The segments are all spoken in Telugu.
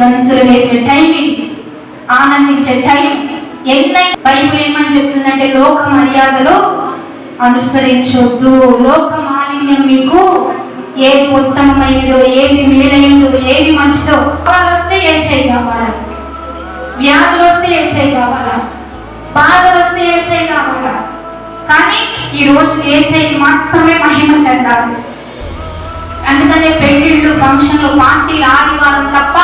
గంతులు వేసే టైమింగ్ ఆనందించే టైం ఎన్నై బైబుల్ ఏమని చెప్తుందంటే లోక మర్యాదలు అనుసరించొద్దు. లోక మాలిన్యం మీకు ఏది ఉత్తమమైనదో ఏది మేలైనదో ఏది మంచిదో వాళ్ళు వస్తే ఏసై కావాలా? వ్యాధులు వస్తే ఏసై కావాలా? బాధలు వస్తే ఏసై కావాలా? కానీ ఈ రోజు ఏసైకి మాత్రమే మహిమ చెందాలి. అందుకనే పెళ్ళిళ్ళు ఫంక్షన్లు పార్టీలు ఆదివారం తప్ప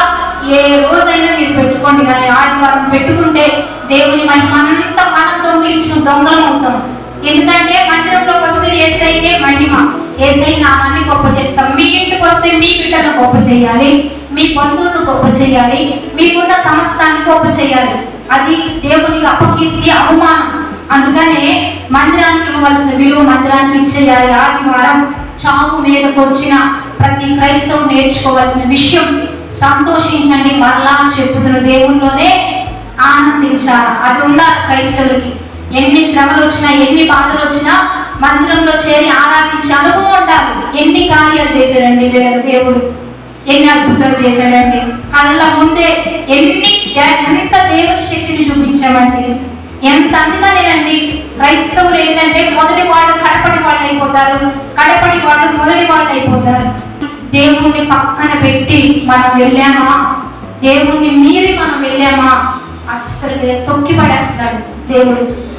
ఏ రోజైనా మీరు పెట్టుకోండి కానీ ఆదివారం పెట్టుకుంటే దేవుని మహిమ అంతా మనం దొంగిలించిన దొంగలం అవుతాం. ఎందుకంటే మందిరంలోకి వస్తే ఏసైకే మహిమ. ఏసై నామాన్ని గొప్ప చేస్తాం. మీ ఇంటికి వస్తే మీ బిడ్డను గొప్ప చేయాలి. మీ బంధువులను గొప్ప చేయాలి. మీకున్న సమస్తాన్ని గొప్ప చేయాలి. అది దేవునికి అపకీర్తి అవమానం. అందుకనే మందిరానికి ఇవ్వవలసిన విలువ మందిరానికి ఇచ్చేయాలి. ఆదివారం చావు మీదకు వచ్చిన ప్రతి క్రైస్తవం నేర్చుకోవాల్సిన విషయం సంతోషించండి. మరలా చెప్పుతున్న దేవుల్లోనే ఆనందించాలి. అది ఉండాలి క్రైస్తవులకి. ఎన్ని శ్రమలు వచ్చినా ఎన్ని బాధలు వచ్చినా మందిరంలో చేరి ఆరాధించే అనుభవం ఉండాలి. ఎన్ని కార్యాలు చేశాడండి లేదా దేవుడు? ఎన్ని అద్భుతాలు చేశాడండి? కళ్ళ ముందే ఎన్ని ఎంత దేవుని శక్తిని చూపించామండి. ఎంత అందుకనేనండి క్రైస్తవులు ఏంటంటే మొదటి వాళ్ళు కడపడి వాళ్ళు అయిపోతారు కడపడి వాళ్ళు మొదటి వాళ్ళు అయిపోతారు దేవుణ్ణి పక్కన పెట్టి మనం వెళ్ళామా? దేవుణ్ణి మీరి మనం వెళ్ళామా? అస్సలు తొక్కి పడేస్తాడు దేవుడు.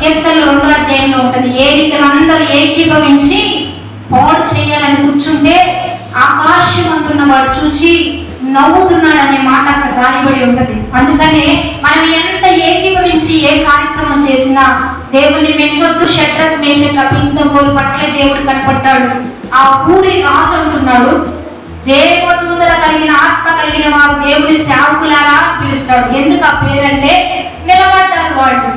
కీర్తనలు రెండో అధ్యాయంలో ఉంటుంది. ఏరికలందరూ ఏకీభవించి పాడు చేయాలని కూర్చుంటే ఆకాశమందున్న వాడు చూసి నవ్వుతున్నాడు అనే మాట అక్కడ రాయబడి ఉంటుంది. అందుకనే మనం ఎంత ఏకీభవించి ఏ కార్యక్రమం చేసినా దేవుని మెచ్చొద్దు షట్రత్ మేషక గోలు పట్లే దేవుడు కనపడ్డాడు. ఆ ఊరి రాజు అంటున్నాడు దేవదూతల కలిగిన ఆత్మ కలిగిన వారు దేవుని సేవకులారా? పిలుస్తాడు. ఎందుకు ఆ పేరంటే నిలబడ్డారు వాళ్ళు.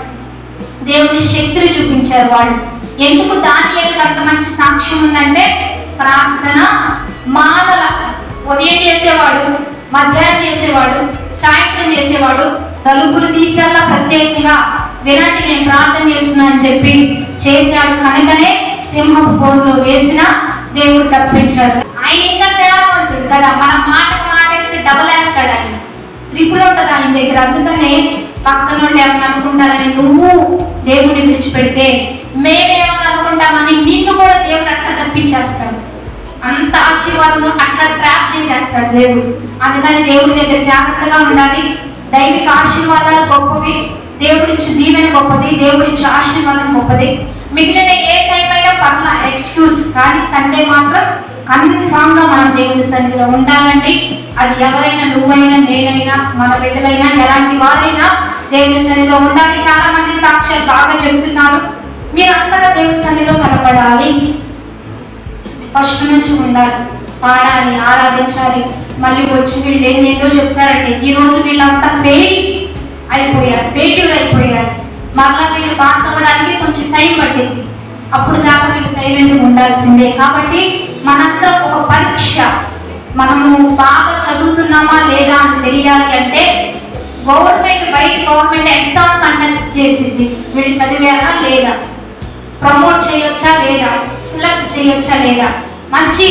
దేవుని శక్తిని చూపించారు వాళ్ళు. ఎందుకు దాని అంత మంచి సాక్ష్యం ఉందంటే ప్రార్థన మానల ఉదయం చేసేవాడు మధ్యాహ్నం చేసేవాడు సాయంత్రం చేసేవాడు తలుపులు తీసేలా ప్రత్యేకంగా వినండి నేను ప్రార్థన చెప్పి చేశాడు. కనుకనే సింహపు బోన్లో వేసిన దేవుడు తప్పించాడు ఆయన ఇంకా తెలవంతుడు కదా? మన మాటకు మాటేస్తే డబుల్ వేస్తాడు ఆయన త్రిపులు ఉంటుంది ఆయన దగ్గర? అందుకనే పక్కన నుండి ఏమని అనుకుంటారని నువ్వు దేవుని విడిచిపెడితే మేమేమని అనుకుంటామని నిన్ను కూడా దేవుడు అట్లా తప్పించేస్తాడు అంత ఆశీర్వాదం అట్లా ట్రాప్ చేసేస్తాడు దేవుడు. అందుకని దేవుడి దగ్గర జాగ్రత్తగా ఉండాలి. దైవిక ఆశీర్వాదాలు గొప్పవి. దేవుడిచ్చి దీవెన గొప్పది దేవుడిచ్చి ఆశీర్వాదం గొప్పది. మిగిలిన ఏ టైం అయినా పర్ల ఎక్స్క్యూజ్ కానీ సండే మాత్రం కన్ఫామ్గా మన దేవుని సన్నిధిలో ఉండాలండి. అది ఎవరైనా నువ్వైనా నేనైనా మన బిడ్డలైనా ఎలాంటి వారైనా దేవుని సన్నిధిలో ఉండాలి. చాలా మంది సాక్ష్యాలు బాగా చెప్తున్నారు. మీరంతగా దేవుని సన్నిధిలో కనపడాలి. ఫస్ట్ నుంచి ఉండాలి. పాడాలి ఆరాధించాలి. మళ్ళీ వచ్చి వీళ్ళు ఏదో చెప్తారండి. ఈ రోజు వీళ్ళంతా ఫెయిల్ అయిపోయారు ఫెయిల్యూర్ అయిపోయారు. మరలా వీళ్ళు పాస్ అవ్వడానికి కొంచెం టైం పట్టింది. అప్పుడు దాకా వీళ్ళు సైలెంట్గా ఉండాల్సిందే. కాబట్టి మనందరం ఒక పరీక్ష. మనము బాగా చదువుతున్నామా లేదా అని తెలియాలి అంటే గవర్నమెంట్ బయట గవర్నమెంట్ ఎగ్జామ్ కండక్ట్ చేసింది. వీళ్ళు చదివారా లేదా? ప్రమోట్ చేయొచ్చా లేదా? సెలెక్ట్ చేయొచ్చా లేదా? మంచి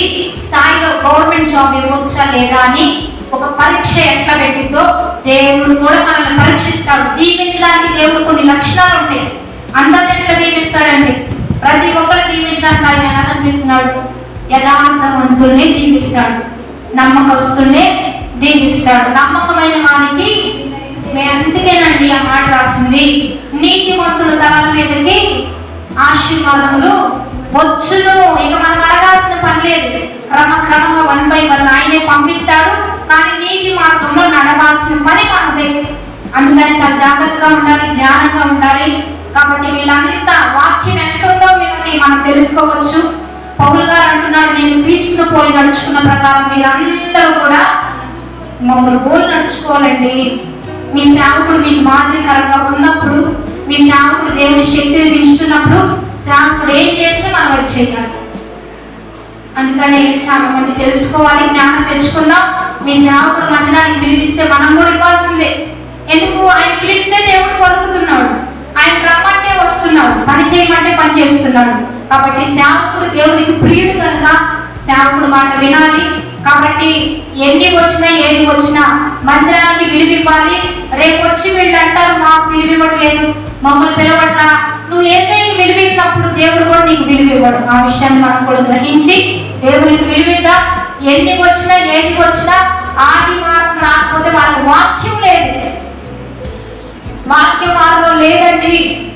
స్థాయిలో గవర్నమెంట్ జాబ్ ఇవ్వచ్చా లేదా అని ఒక పరీక్ష ఎట్లా పెట్టిందో దేవుడు కూడా మనల్ని పరీక్షిస్తాడు. దీవించడానికి దేవుడు కొన్ని లక్షణాలు ఉంటాయి. అందరిని ఎట్లా దీవిస్తాడండి? ప్రతి ఒక్కరు దీవించడానికి ఆయన ఎలా కనిపిస్తున్నాడు యథార్థవంతుల్ని దీవిస్తాడు. నమ్మకస్తుల్ని దీవిస్తాడు. నమ్మకమైన వారికి అందుకేనండి ఆ మాట రాసింది. నీతివంతుల తరాల మీదకి ఆశీర్వాదములు వచ్చును. ఇక మనం అడగాల్సిన పని లేదు. క్రమక్రమంగా ఆయనే పంపిస్తాడు కానీ నీటి మార్గంలో నడవాల్సిన పని మనదే అందుకని చాలా జాగ్రత్తగా ఉండాలి జ్ఞానంగా ఉండాలి. కాబట్టి వీళ్ళంతా వాక్యం ఎంత ఉందో వీళ్ళని మనం తెలుసుకోవచ్చు. పౌలు గారు అంటున్నాడు నేను క్రీస్తును పోలి నడుచుకున్న ప్రకారం మీరందరూ కూడా మమ్మల్ని పోలి నడుచుకోవాలండి. మీ సేవకుడు మీకు మాదిరికరంగా ఉన్నప్పుడు మీ సేవకుడు దేవుని శక్తిని దించుతున్నప్పుడు సేవకుడు ఏం చేస్తే మనం వచ్చేయాలి అందుకని చాలా మంది తెలుసుకోవాలి జ్ఞానం తెలుసుకుందాం మీ సేవకుడు మందిరానికి పిలిపిస్తే మనం కూడా ఇవ్వాల్సిందే. ఎందుకు? ఆయన పిలిస్తే దేవుడు పలుకుతున్నాడు. ఆయన రమ్మంటే వస్తున్నాడు. పని చేయమంటే పని చేస్తున్నాడు. కాబట్టి సేవకుడు దేవునికి ప్రియుడు కనుక సేవకుడు మాట వినాలి. కాబట్టి ఎన్ని వచ్చినా ఏది వచ్చినా మందిరానికి విలువివ్వాలి రేపు వచ్చి వీళ్ళు అంటారు మాకు విలువివ్వట్లేదు మమ్మల్ని పిలవట్లా. నువ్వు ఏదైనా విలువిచ్చినప్పుడు దేవుడు కూడా నీకు విలువివ్వడు ఆ విషయాన్ని మనం కూడా గ్రహించి దేవుని విలువిద్దా ఎన్ని వచ్చినా ఏది వచ్చినా ఆదివారం రాకపోతే వాళ్ళకి వాక్యం లేదు. వాక్యం వారిలో లేదండి.